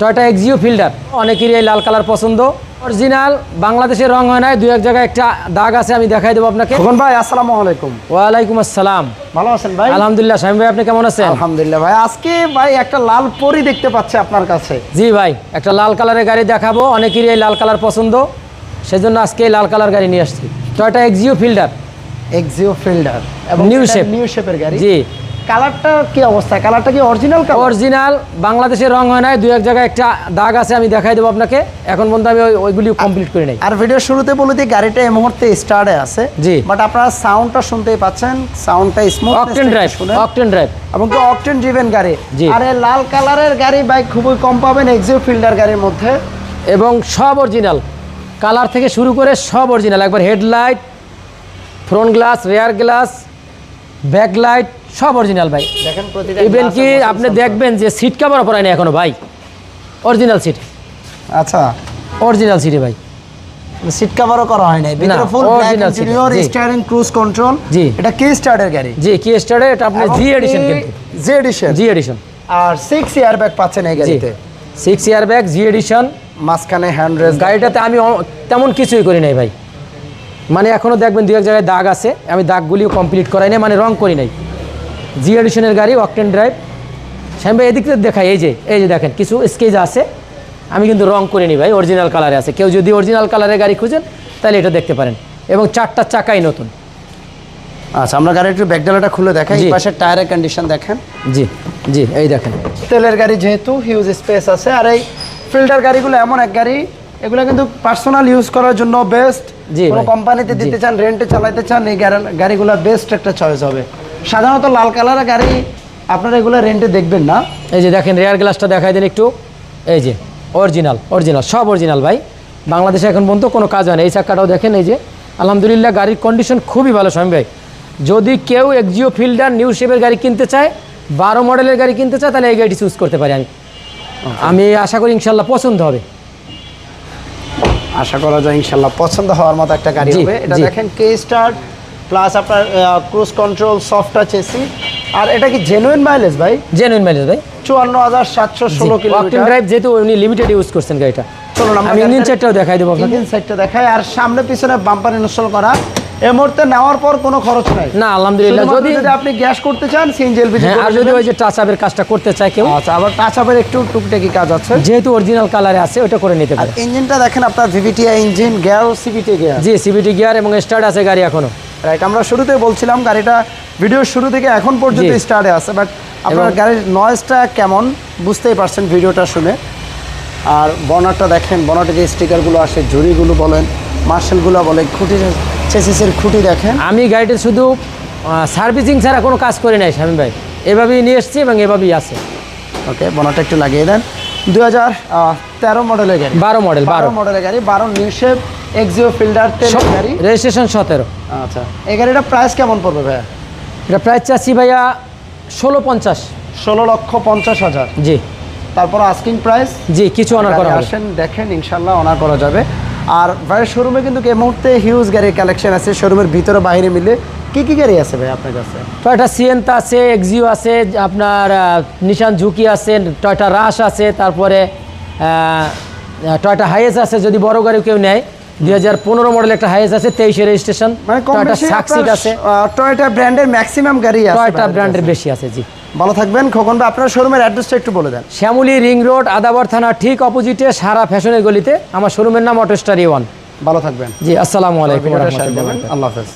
Toyota Axio fielder অনেকেরই এই লাল colour পছন্দ। অরিজিনাল বাংলাদেশের রং হয় নাই দু এক জায়গায় একটা দাগ আছে আমি দেখাই দেবো আপনাকে। খোকন ভাই আসসালামু আলাইকুম। ওয়ালাইকুম আসসালাম। ভালো আছেন ভাই? আলহামদুলিল্লাহ। স্বামী ভাই আপনি কেমন আছেন? আলহামদুলিল্লাহ ভাই। আজকে ভাই একটা লাল পরি দেখতে পাচ্ছি আপনার কাছে। জি ভাই একটা লাল কালারের গাড়ি দেখাবো। অনেকেরই এই লাল কালার পছন্দ। সেজন্য আজকে এই লাল কালার গাড়ি নিয়ে আসছি। Toyota Axio Fielder Axio Fielder এবং নিউ শেপ নিউ শেপের গাড়ি। জি। কালারটা কি অবস্থা? কালারটা কি অরিজিনাল কালার? অরিজিনাল বাংলাদেশের রং হয় নাই দু এক জায়গায় একটা দাগ আছে আমি দেখাই দেবো আপনাকে। এখন পর্যন্ত আমি ওইগুলি কমপ্লিট করে নেই। আর ভিডিও শুরুতে বলে দিই গাড়িটা এই মুহূর্তে স্টার্টে আছে। জি। বাট আপনারা সাউন্ডটা শুনতেই পাচ্ছেন সাউন্ডটা smooth octane drive octane drive এবং কি অকটেন ড্রিভেন গাড়ি। আর এই লাল কালারের গাড়ি বাইক খুবই কম পাবেন এক্সিও ফিল্ডার গাড়ির মধ্যে। এবং সব অরিজিনাল কালার থেকে শুরু করে সব অরিজিনাল একবার headlight front glass rear glass back light সব অরিজিনাল ভাই। ইভেন কি আপনি দেখবেন যে সিট কাভারও পরায় না এখনও ভাই? অরিজিনাল সিট আচ্ছা। অরিজিনাল সিটে ভাই। সিট কভারও করা হয় নাই। ভিতরে full black interior steering cruise control জি। এটা কি স্টার্টের গাড়ি। জি কি স্টারে এটা আপনার জি এডিশন কিন্তু। জি এডিশন জি এডিশন আর সিক্স ইয়ার ব্যাগ পাচ্ছেন এই গাড়িতে। Six air bag G edition মাঝখানে হ্যান্ড রেস্ট গাড়িটাতে আমি তেমন কিছুই করি নাই ভাই। মানে এখনও দেখবেন দু এক জায়গায় দাগ আছে। আমি দাগগুলিও কমপ্লিট করাই নাই মানে রং করি নাই। জি এডিশনের গাড়ি অকটেন ড্রাইভ শ্যাম ভাই এদিক থেকে দেখাই এই যে এই যে দেখেন কিছু স্কেচ আছে। আমি কিন্তু রং করিনি ভাই অরিজিনাল কালারে আছে। কেউ যদি অরিজিনাল কালারের গাড়ি খুঁজেন তাহলে এটা দেখতে পারেন। এবং চারটা চাকাই নতুন। আচ্ছা আমরা গাড়ির একটু ব্যাকডালাটা খুলে দেখাই। জি। এই পাশে টায়ারের কন্ডিশন দেখেন। জি জি এই দেখেন। তেলের গাড়ি যেহেতু হিউজ স্পেস আছে। আর এই ফিল্টার গাড়িগুলো এমন এক গাড়ি এগুলো কিন্তু পার্সোনাল ইউজ করার জন্য বেস্ট কোনো কোম্পানিতে দিতে চান রেন্টে চালাতে চান এই গাড়িগুলো বেস্ট একটা চয়েস হবে। সাধারণত লাল কালারের গাড়ি আপনারা এগুলো রেন্টে দেখবেন না। এই যে দেখেন রেয়ার গ্লাসটা দেখাই দেন একটু। এই যে অরিজিনাল অরিজিনাল সব অরিজিনাল ভাই। বাংলাদেশে এখন পর্যন্ত কোনো কাজ হয় না। এই চাক্কাটাও দেখেন এই যে আলহামদুলিল্লাহ গাড়ির কন্ডিশন খুবই ভালো স্বামী ভাই। যদি কেউ এক্সিও ফিল্ডার নিউ শেপের গাড়ি কিনতে চায় বারো মডেলের গাড়ি কিনতে চায় তাহলে এই গাড়িটি চুজ করতে পারি আমি। আমি আশা করি ইনশাল্লাহ পছন্দ হবে। আশা করা যায় ইনশাল্লাহ পছন্দ হওয়ার মতো একটা গাড়ি হবে। এটা দেখেন কে স্টার্ট প্লাস আপনার cruise control soft touch AC আর এটা কি জেনুইন মাইলেজ ভাই? জেনুইন মাইলেজ ভাই। চুয়ান্ন হাজার সাতশো ষোলো কিলোমিটার। ড্রাইভ যেহেতু উনি লিমিটেড ইউজ করছেন গাড়িটা। চলুন আমরা আমি ইঞ্জিন সেটটাও দেখাই দেবো আপনাকে। ইঞ্জিন সাইডটা দেখায় আর সামনে পিছনে বাম্পার ইনস্টল করা। এই মুহূর্তে নেওয়ার পর কোনো খরচ নাই। না আলহামদুলিল্লাহ যদি যদি আপনি গ্যাস করতে চান সিএনজি এলপিজি হ্যাঁ আর যদি ওই যে টাচ আপের কাজটা করতে চায় কেউ। আচ্ছা আবার টাচ আপের একটু টুকটাকি কাজ আছে। যেহেতু অরিজিনাল কালারে আছে ওটা করে নিতে পারে ইঞ্জিনটা দেখেন আপনার VVTI engine gear CVT gear G CVT gear এবং স্টার্ট আছে গাড়ি এখনও। রাইট আমরা শুরুতে বলছিলাম গাড়িটা ভিডিওর শুরু থেকে এখন পর্যন্ত স্টার্টে আছে বাট আপনার গাড়ির নয়েজটা কেমন বুঝতেই পারছেন ভিডিওটা শুনে। আর বনারটা দেখেন বনারটে যে স্টিকারগুলো আসে ঝুড়িগুলো বলেন মার্শালগুলো বলেন খুঁটি চেসিসের খুঁটি দেখেন। আমি গাড়িটা শুধু সার্ভিসিং ছাড়া কোনো কাজ করি নাই স্বামী ভাই। এভাবেই নিয়ে এসেছি এবং এভাবেই আছে। ওকে বনারটা একটু লাগিয়ে দেন। দু হাজার তেরো মডেলের গাড়ি। বারো মডেল বারো। বারো মডেলের গাড়ি বারো নিউ শেপ এক্সিও ফিল্ডার গাড়ি? রেজিস্ট্রেশন সতেরো। আচ্ছা এই গাড়িটা প্রাইস কেমন পড়বে ভাইয়া? এটা প্রাইস চাচ্ছি ভাইয়া ষোলো পঞ্চাশ। ষোলো লক্ষ পঞ্চাশ হাজার। জি। তারপর আস্কিং প্রাইস জি কিছু অনার করা হবে। আসেন দেখেন ইনশাল্লাহ অনার করা যাবে। আর ভাইয়ের শোরুমে কিন্তু এই মুহূর্তে হিউজ গাড়ির কালেকশন আছে। শোরুমের ভিতরে বাইরে মিলে কি কি গাড়ি আছে ভাই আপনার কাছে? টয়টা সিয়েন্তা আছে এক্সিও আছে আপনার নিশান ঝুঁকি আছে টয়টা রাশ আছে তারপরে টয়টা হাইয়েস আছে যদি বড় গাড়ি কেউ নেয়। দুই হাজার পনেরো মডেল একটা হাইস আছে তেইশে রেজিস্ট্রেশন মানে টয়টা সাকসিড আছে। টয়টা ব্র্যান্ডের ম্যাক্সিমাম গাড়ি আছে টয়টা ব্র্যান্ডের বেশি আছে জি। ভালো থাকবেন। খোকন ভাই আপনার শোরুমের অ্যাড্রেসটা একটু বলে দেন। শ্যামলী রিং রোড আদাবর থানা ঠিক অপোজিটে সারা ফ্যাশনের গলিতে। আমার শোরুমের নাম অটোস্টার ওয়ান ভালো থাকবেন। জি আসসালামু আলাইকুম আল্লাহ হাফেজ।